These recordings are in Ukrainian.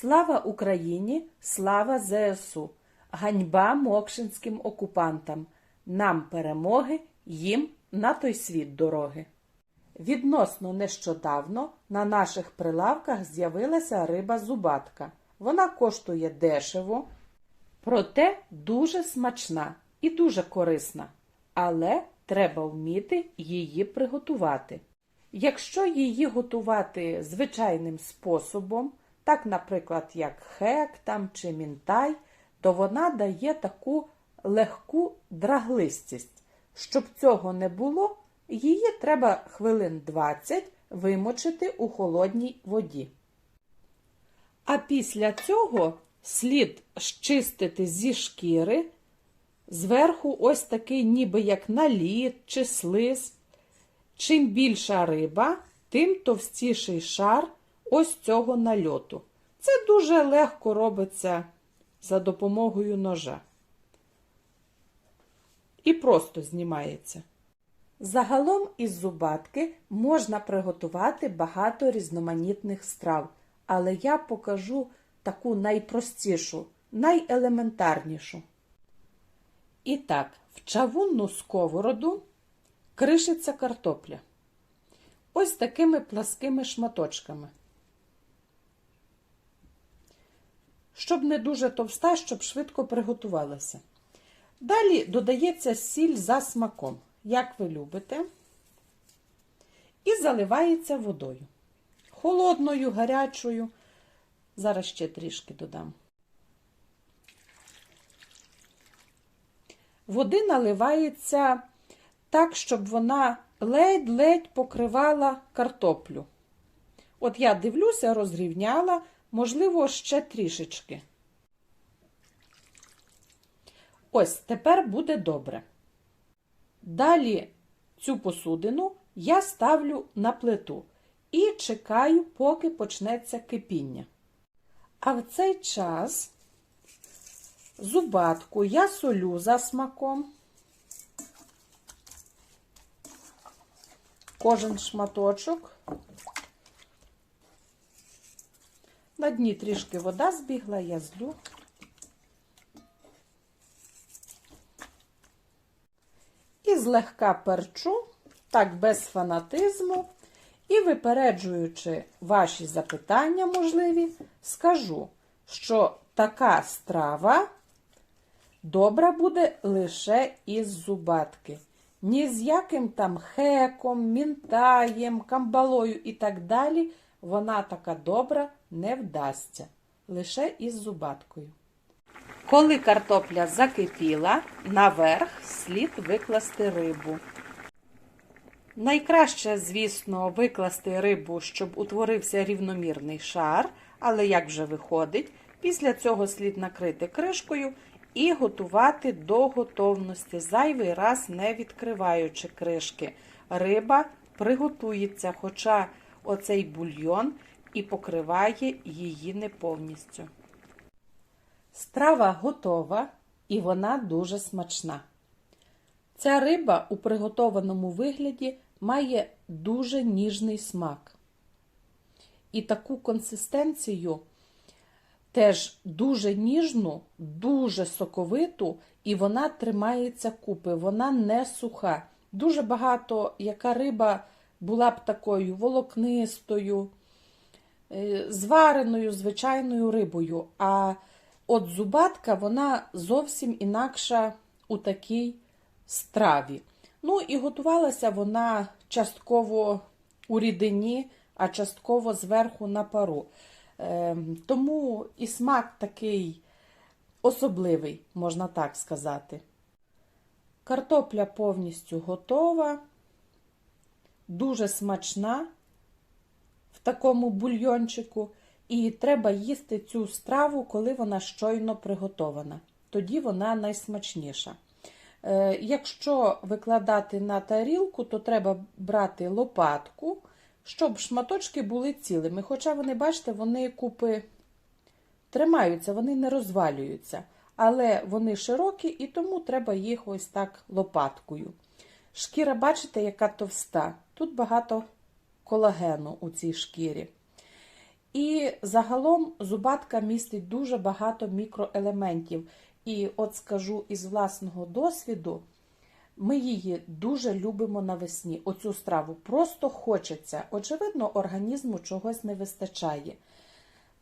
Слава Україні! Слава ЗСУ! Ганьба мокшинським окупантам! Нам перемоги, їм на той світ дороги. Відносно нещодавно на наших прилавках з'явилася риба зубатка. Вона коштує дешево, проте дуже смачна і дуже корисна. Але треба вміти її приготувати. Якщо її готувати звичайним способом, так, наприклад, як хек там чи мінтай, то вона дає таку легку драглистість. Щоб цього не було, її треба хвилин 20 вимочити у холодній воді. А після цього слід щистити зі шкіри зверху ось такий ніби як наліт чи слиз. Чим більша риба, тим товстіший шар ось цього нальоту. Це дуже легко робиться за допомогою ножа. І просто знімається. Загалом із зубатки можна приготувати багато різноманітних страв, але я покажу таку найпростішу, найелементарнішу. І так, в чавунну сковороду кришиться картопля. Ось такими пласкими шматочками. Щоб не дуже товста, щоб швидко приготувалася. Далі додається сіль за смаком, як ви любите, і заливається водою. Холодною, гарячою. Зараз ще трішки додам. Води наливається так, щоб вона ледь-ледь покривала картоплю. От я дивлюся, розрівняла, можливо, ще трішечки. Ось тепер буде добре. Далі цю посудину я ставлю на плиту і чекаю, поки почнеться кипіння. А в цей час зубатку я солю за смаком. Кожен шматочок. На дні трішки вода збігла, я злю. І злегка перчу, так без фанатизму, і випереджуючи ваші запитання можливі, скажу, що така страва добра буде лише із зубатки. Ні з яким там хеком, мінтаєм, камбалою і так далі вона така добра не вдасться. Лише із зубаткою. Коли картопля закипіла, наверх слід викласти рибу. Найкраще, звісно, викласти рибу, щоб утворився рівномірний шар, але як вже виходить, після цього слід накрити кришкою і готувати до готовності, зайвий раз не відкриваючи кришки. Риба приготується, хоча оцей бульйон і покриває її не повністю. Страва готова і вона дуже смачна. Ця риба у приготованому вигляді має дуже ніжний смак. І таку консистенцію теж дуже ніжну, дуже соковиту, і вона тримається купи, вона не суха. Дуже багато, яка риба була б такою волокнистою, звареною звичайною рибою. А от зубатка, вона зовсім інакша у такій страві. Ну і готувалася вона частково у рідині, а частково зверху на пару. Ем, тому і смак такий особливий, можна так сказати. Картопля повністю готова, дуже смачна такому бульйончику, і треба їсти цю страву, коли вона щойно приготована. Тоді вона найсмачніша. Е, якщо викладати на тарілку, то треба брати лопатку щоб шматочки були цілими. Хоча вони, бачите, вони купи тримаються, вони не розвалюються. Але вони широкі, і тому треба їх ось так лопаткою. Шкіра, бачите, яка товста. Тут багато колагену у цій шкірі. І загалом зубатка містить дуже багато мікроелементів. І от скажу із власного досвіду, ми її дуже любимо навесні. Оцю страву просто хочеться. Очевидно, організму чогось не вистачає.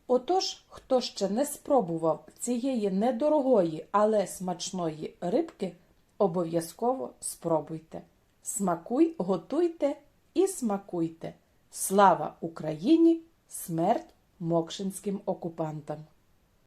Отож, хто ще не спробував цієї недорогої, але смачної рибки, обов'язково спробуйте. Смакуй, готуйте і смакуйте. Слава Україні! Смерть мокшинським окупантам!